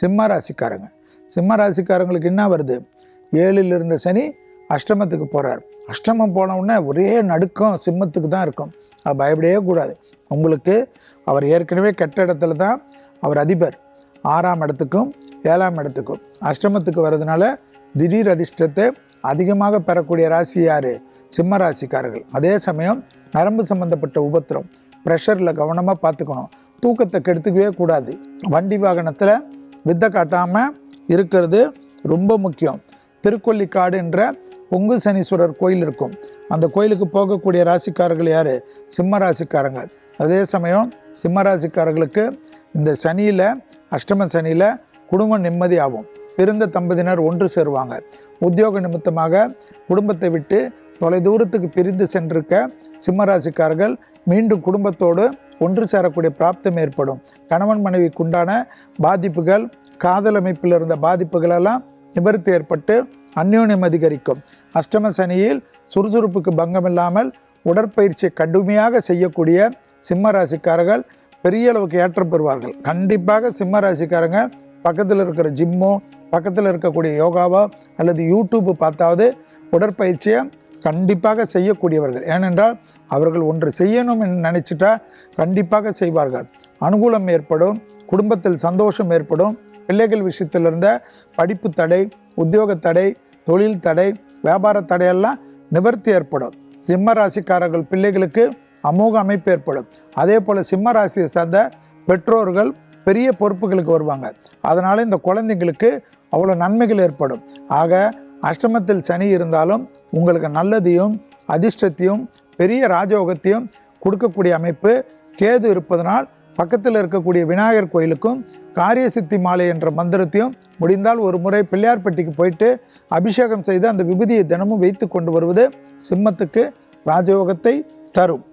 சிம்ம ராசிக்காரங்க. சிம்ம ராசிக்காரங்களுக்கு என்ன வருது? ஏழில் இருந்த சனி அஷ்டமத்துக்கு போகிறார் அஷ்டமம் போன உடனே ஒரே நடுக்கம் சிம்மத்துக்கு தான் இருக்கும். அது பயப்படவே கூடாது. உங்களுக்கு அவர் ஏற்கனவே கெட்ட இடத்துல தான் அவர் அதிபர். ஆறாம் இடத்துக்கும் ஏழாம் இடத்துக்கும். அஷ்டமத்துக்கு வர்றதுனால திடீர் அதிர்ஷ்டத்தை அதிகமாக பெறக்கூடிய ராசி யார்? சிம்ம ராசிக்காரர்கள். அதே சமயம் நரம்பு சம்பந்தப்பட்ட உபத்திரம் ப்ரெஷரில் கவனமாக பார்த்துக்கணும். தூக்கத்தை கெடுத்துக்கவே கூடாது. வண்டி வாகனத்தில் வித்தை காட்டாமல் இருக்கிறது ரொம்ப முக்கியம். திருக்கொல்லிக்காடு என்ற பொங்கு சனீஸ்வரர் கோயில் இருக்கும். அந்த கோயிலுக்கு போகக்கூடிய ராசிக்காரர்கள் யார்? சிம்ம ராசிக்காரங்க. அதே சமயம் சிம்ம ராசிக்காரர்களுக்கு இந்த சனியில் அஷ்டம சனியில் குடும்பம் நிம்மதியாகும். பிறந்த தம்பதியினர் ஒன்று சேருவாங்க. உத்தியோக நிமித்தமாக குடும்பத்தை விட்டு தொலைதூரத்துக்கு பிரிந்து சென்றிருக்க சிம்மராசிக்காரர்கள் மீண்டும் குடும்பத்தோடு ஒன்று சேரக்கூடிய பிராப்தம் ஏற்படும். கணவன் மனைவிக்குண்டான பாதிப்புகள் காதல் அமைப்பில் இருந்த பாதிப்புகளெல்லாம் நிவர்த்தி ஏற்பட்டு அந்யோன்யம் அதிகரிக்கும். அஷ்டம சனியில் சுறுசுறுப்புக்கு பங்கம் இல்லாமல் உடற்பயிற்சியை கடுமையாக செய்யக்கூடிய சிம்ம ராசிக்காரர்கள் பெரிய அளவுக்கு ஏற்றம் பெறுவார்கள். கண்டிப்பாக சிம்ம ராசிக்காரங்க பக்கத்தில் இருக்கிற ஜிம்மோ பக்கத்தில் இருக்கக்கூடிய யோகாவோ அல்லது யூடியூப் பார்த்தாவது உடற்பயிற்சியை கண்டிப்பாக செய்யக்கூடியவர்கள். ஏனென்றால் அவர்கள் ஒன்று செய்யணும் என்று நினச்சிட்டா கண்டிப்பாக செய்வார்கள். அனுகூலம் ஏற்படும் குடும்பத்தில் சந்தோஷம் ஏற்படும் பிள்ளைகள் விஷயத்தில் இருந்த படிப்பு தடை உத்தியோக தடை தொழில் தடை வியாபார தடையெல்லாம் நிவர்த்தி ஏற்படும். சிம்ம ராசிக்காரர்கள் பிள்ளைகளுக்கு அமோக அமைப்பு ஏற்படும். அதே போல் சிம்ம ராசியை சார்ந்த பெற்றோர்கள் பெரிய பொறுப்புகளுக்கு வருவாங்க. அதனால் இந்த குழந்தைங்களுக்கு அவ்வளோ நன்மைகள் ஏற்படும். ஆக அஷ்டமத்தில் சனி இருந்தாலும் உங்களுக்கு நல்லதையும் அதிர்ஷ்டத்தையும் பெரிய ராஜயோகத்தையும் கொடுக்கக்கூடிய அமைப்பு கேது இருப்பதனால் பக்கத்தில் இருக்கக்கூடிய விநாயகர் கோயிலுக்கும் காரிய சித்தி மாலை என்ற மந்திரத்தையும் முடிந்தால் ஒரு முறை பிள்ளையார்பட்டிக்கு போயிட்டு அபிஷேகம் செய்து அந்த விபூதியை தினமும் வைத்து கொண்டு வருவது சிம்மத்துக்கு ராஜயோகத்தை தரும்.